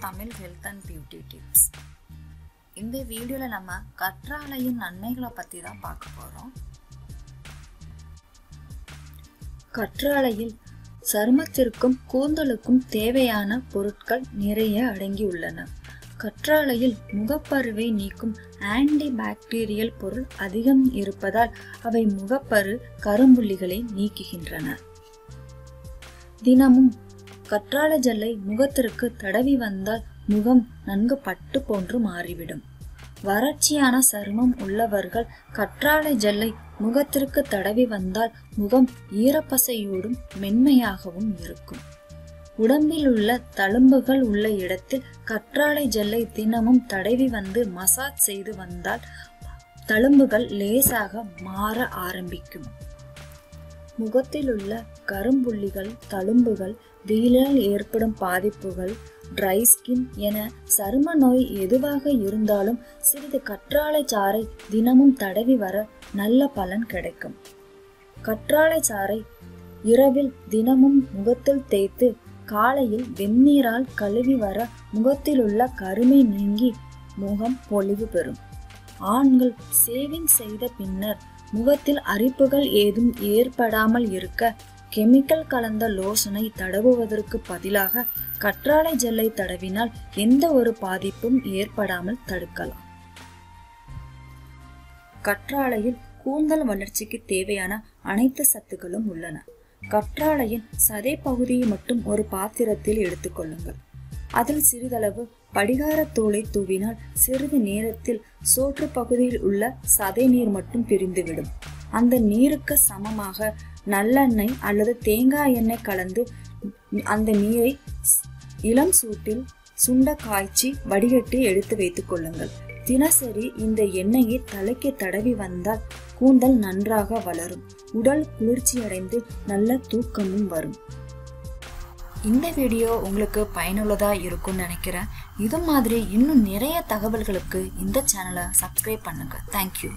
Tamil health and beauty tips இந்த வீடியோவில் நம்ம கற்றாழையின் நன்மைகளை பற்றி தான் பார்க்க போகிறோம் கற்றாழையில் சருமத்திற்கும் கூந்தலுக்கும் தேவையான பொருட்கள் நிறைய அடங்கியுள்ளன கற்றாழையில் முகப்பருவை நீக்கும் ஆன்டி பாக்டீரியல் பொருள் அதிகம் இருப்பதால் அவை முகப்பரு கரும்புள்ளிகளை நீக்குகின்றன. தினமும் கற்றாழை ஜெல்லை முகத்திற்கு தடவி வந்தால் முகம் நன்கு பட்டு போன்று மாறிவிடும். வறட்சியான சருமம் உள்ளவர்கள் கற்றாழை ஜெல்லை முகத்திற்கு தடவி வந்தால் முகம் ஈரப்பசையோடும் மென்மையாகவும் இருக்கும். உடம்பில் உள்ள தழும்புகள் உள்ள இடத்தில் கற்றாழை ஜெல்லை தினமும் தடவி வந்து மசாஜ் செய்து வந்தால் தழும்புகள் லேசாக மாற ஆரம்பிக்கும். முகத்திலுள்ள கரும்புள்ளிகள் தழும்புகள் வெயிலால் ஏற்படும் பாதிப்புகள் ட்ரை ஸ்கின் என சரும நோய் எதுவாக இருந்தாலும் சிறிது கற்றாழை சாறை தினமும் தடவி வர நல்ல பலன் கிடைக்கும். கற்றாழை சாறை இரவில் தினமும் முகத்தில் தேய்த்து காலையில் வெந்நீரால் கழுவி வர முகத்திலுள்ள கருமை நீங்கி முகம் பொலிவு பெறும். ஆண்கள் சேவிங் செய்த பின்னர் முகத்தில் அரிப்புகள் ஏதும் ஏற்படாமல் இருக்க கெமிக்கல் கலந்த லோஷனை தடவுவதற்கு பதிலாக கற்றாழை ஜெல்லை தடவினால் எந்த ஒரு பாதிப்பும் ஏற்படாமல் தடுக்கலாம். கற்றாழையில் கூந்தல் வளர்ச்சிக்கு தேவையான அனைத்து சத்துக்களும் உள்ளன. கற்றாழையின் சதை பகுதியை மட்டும் ஒரு பாத்திரத்தில் எடுத்துக்கொள்ளுங்கள் அதில் சிறிதளவு படிகாரத்தூளை தூவினால் சிறிது நேரத்தில் சோற்று பகுதியில் உள்ள சதை நீர் மட்டும் பிரிந்துவிடும். அந்த நீருக்கு சமமாக நல்லெண்ணெய் அல்லது தேங்காய் எண்ணெய் கலந்து அந்த நீரை இளம் சூட்டில் சுண்ட காய்ச்சி வடிகட்டி எடுத்து வைத்துக் கொள்ளுங்கள். தினசரி இந்த எண்ணெயை தலைக்கு தடவி வந்தால் கூந்தல் நன்றாக வளரும். உடல் குளிர்ச்சியடைந்து நல்ல தூக்கமும் வரும். இந்த வீடியோ உங்களுக்கு பயனுள்ளதாக இருக்கும்னு நினைக்கிறேன். இது மாதிரி இன்னும் நிறைய தகவல்களுக்கு இந்த சேனலை சப்ஸ்கிரைப் பண்ணுங்கள் தேங்க்யூ